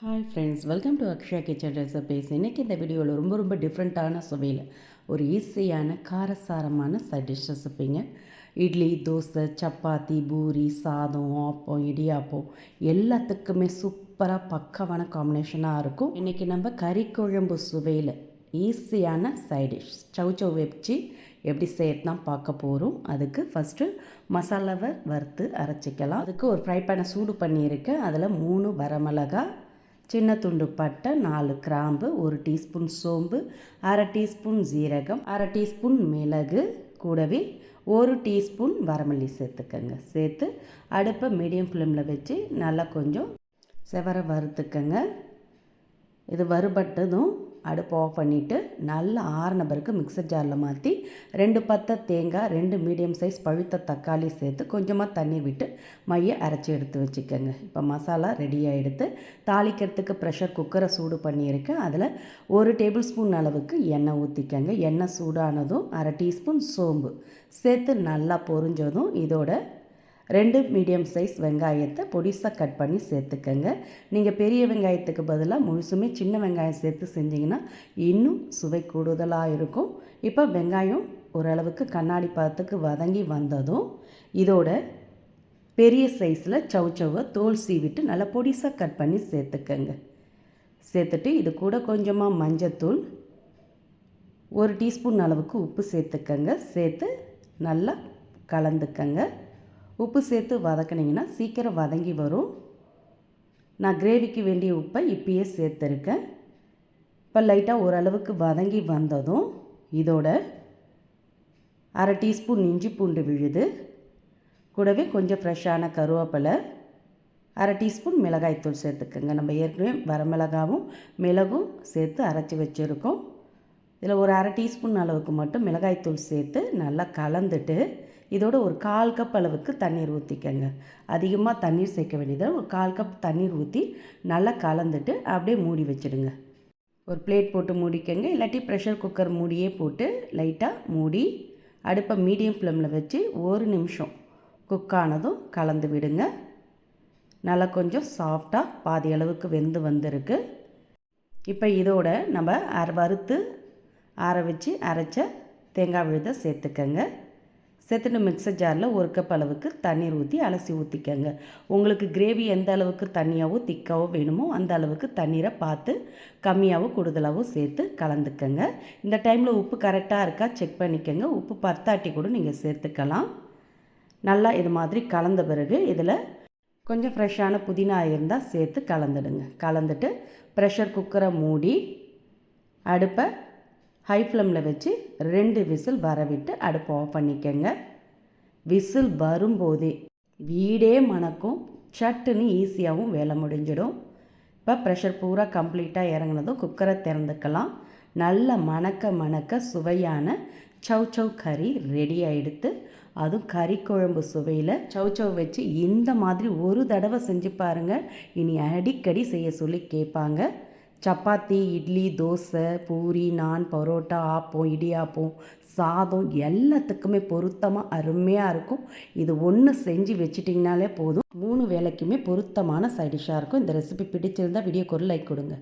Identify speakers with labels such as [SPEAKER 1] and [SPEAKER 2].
[SPEAKER 1] Hi friends welcome to Akshaya kitchen recipes இன்றைக்கி இந்த வீடியோவில் ரொம்ப ரொம்ப டிஃப்ரெண்ட்டான சுவையில் ஒரு ஈஸியான காரசாரமான சைட் டிஷ் ரெசிப்பிங்க இட்லி தோசை சப்பாத்தி பூரி சாதம் ஆப்பம் இடியாப்பம் எல்லாத்துக்குமே சூப்பராக பக்கமான காம்பினேஷனாக இருக்கும். இன்றைக்கி நம்ம கறி குழம்பு சுவையில் ஈஸியான சைட் டிஷ் சவு சவு வச்சு எப்படி செய்யறதுனா பார்க்க போகிறோம் அதுக்கு ஃபஸ்ட்டு மசாலாவை வறுத்து அரைச்சிக்கலாம். அதுக்கு ஒரு ஃப்ரை பேனை சூடு பண்ணியிருக்கேன். அதில் மூணு வரமிளகாய் சின்ன துண்டு பட்டை நாலு கிராம்பு ஒரு டீஸ்பூன் சோம்பு அரை டீஸ்பூன் ஜீரகம் அரை டீஸ்பூன் மிளகு கூடவே ஒரு டீஸ்பூன் வரமல்லி சேர்த்துக்கங்க. சேர்த்து அடுப்பை மீடியம் ஃப்ளேமில் வச்சு நல்லா கொஞ்சம் செவர வறுத்துக்கங்க. இது வறுபட்டதும் அடுப்பு ஆஃப் பண்ணிவிட்டு நல்லா ஆறின பிறகு மிக்சர் ஜாரில் மாற்றி ரெண்டு பத்தை தேங்காய் ரெண்டு மீடியம் சைஸ் பழுத்த தக்காளி சேர்த்து கொஞ்சமாக தண்ணி விட்டு மைய அரைச்சி எடுத்து வச்சுக்கோங்க. இப்போ மசாலா ரெடியாக எடுத்து தாளிக்கிறதுக்கு ப்ரெஷர் குக்கரை சூடு பண்ணியிருக்கேன். அதில் ஒரு டேபிள் ஸ்பூன் அளவுக்கு எண்ணெய் ஊற்றிக்கங்க எண்ணெய் சூடானதும் அரை டீஸ்பூன் சோம்பு. சேர்த்து நல்லா பொரிஞ்சதும் இதோட ரெண்டு மீடியம் சைஸ் வெங்காயத்தை பொடிசாக கட் பண்ணி சேர்த்துக்கங்க. நீங்கள் பெரிய வெங்காயத்துக்கு பதிலாக முழுசுமே சின்ன வெங்காயம் சேர்த்து செஞ்சிங்கன்னா இன்னும் சுவை கூடுதலாக இருக்கும். இப்போ வெங்காயம் ஓரளவுக்கு கண்ணாடி பதத்துக்கு வதங்கி வந்ததும் இதோட பெரிய சைஸில் சவுச்சவை தோல் சீவிட்டு நல்லா பொடிசாக கட் பண்ணி சேர்த்துக்கங்க. சேர்த்துட்டு இது கூட கொஞ்சமாக மஞ்சத்தூள் ஒரு டீஸ்பூன் அளவுக்கு உப்பு சேர்த்துக்கங்க. சேர்த்து நல்லா கலந்துக்கங்க. உப்பு சேர்த்து வதக்கினீங்கன்னா சீக்கிரம் வதங்கி வரும். நான் கிரேவிக்கு வேண்டிய உப்பை இப்பயே சேர்த்துருக்கேன். இப்போ லைட்டாக ஓரளவுக்கு வதங்கி வந்ததும் இதோட அரை டீஸ்பூன் இஞ்சி பூண்டு விழுது. கூடவே கொஞ்சம் ஃப்ரெஷ்ஷான கருவேப்பிலை அரை டீஸ்பூன் மிளகாய்த்தூள் சேர்த்துக்கோங்க. நம்ம ஏற்கனவே வரமிளகாவும் மிளகும் சேர்த்து அரைச்சி வச்சுருக்கோம். இதில் ஒரு அரை டீஸ்பூன் அளவுக்கு மட்டும் மிளகாய்த்தூள் சேர்த்து நல்லா கலந்துட்டு இதோட ஒரு கால் கப் அளவுக்கு தண்ணீர் ஊற்றிக்கங்க அதிகமாக தண்ணீர் சேர்க்க வேண்டியதில் ஒரு கால் கப் தண்ணீர் ஊற்றி நல்லா கலந்துட்டு அப்படியே மூடி வச்சுடுங்க. ஒரு பிளேட் போட்டு மூடிக்கங்க. இல்லாட்டி ப்ரெஷர் குக்கர் மூடியே போட்டு லைட்டாக மூடி அடுப்பை மீடியம் ஃப்ளேமில் வச்சு ஒரு நிமிஷம் குக் ஆனதும் கலந்து விடுங்க. நல்லா கொஞ்சம் சாஃப்டாக பாதி அளவுக்கு வெந்து வந்திருக்கு. இப்போ இதோட நம்ம அரை வறுத்து ஆற வச்சு அரைச்ச தேங்காய் விழுதை சேர்த்துக்கங்க. சேர்த்துட்டு மிக்சர் ஜாரில் ஒரு கப் அளவுக்கு தண்ணீர் ஊற்றி அலசி ஊற்றிக்கங்க உங்களுக்கு கிரேவி எந்த அளவுக்கு தண்ணியாகவோ திக்காவோ வேணுமோ அந்த அளவுக்கு தண்ணீரை பார்த்து கம்மியாகவோ கூடுதலாகவோ சேர்த்து கலந்துக்கங்க. இந்த டைமில் உப்பு கரெக்டாக இருக்கா செக் பண்ணிக்கோங்க. உப்பு பத்தாட்டி கூட நீங்கள் சேர்த்துக்கலாம். நல்லா இது மாதிரி கலந்த பிறகு இதில் கொஞ்சம் ஃப்ரெஷ்ஷான புதினா இருந்தால் சேர்த்து கலந்துடுங்க. கலந்துட்டு ப்ரெஷர் குக்கரை மூடி அடுப்பை ஹை ஃப்ளேமில் வச்சு ரெண்டு விசில் வரவிட்டு அடுப்பு அடுப்பை ஆஃப் பண்ணிக்கங்க. விசில் வரும்போதே வீடே மணக்கும். சட்டுன்னு ஈஸியாகவும் வேலை முடிஞ்சிடும். இப்போ ப்ரெஷர் பூரா கம்ப்ளீட்டாக இறங்கினதும் குக்கரை திறந்துக்கலாம். நல்ல மணக்க மணக்க சுவையான சவ் சவ் கறி ரெடி ஆகிடுத்து அதுவும் கறி குழம்பு சுவையில் சவ் சவ் வச்சு இந்த மாதிரி ஒரு தடவை செஞ்சு பாருங்கள் இனி அடிக்கடி செய்ய சொல்லி கேட்பாங்க. சப்பாத்தி இட்லி தோசை பூரி நான் பரோட்டா ஆப்பம் இடியாப்பம் சாதம் எல்லாத்துக்குமே பொருத்தமாக அருமையாக இருக்கும். இது ஒன்று செஞ்சு வச்சிட்டிங்கனாலே போதும். மூணு வேலைக்குமே பொருத்தமான சைடிஷாக இருக்கும். இந்த ரெசிபி பிடிச்சிருந்தால் வீடியோக்கு ஒரு லைக் கொடுங்க.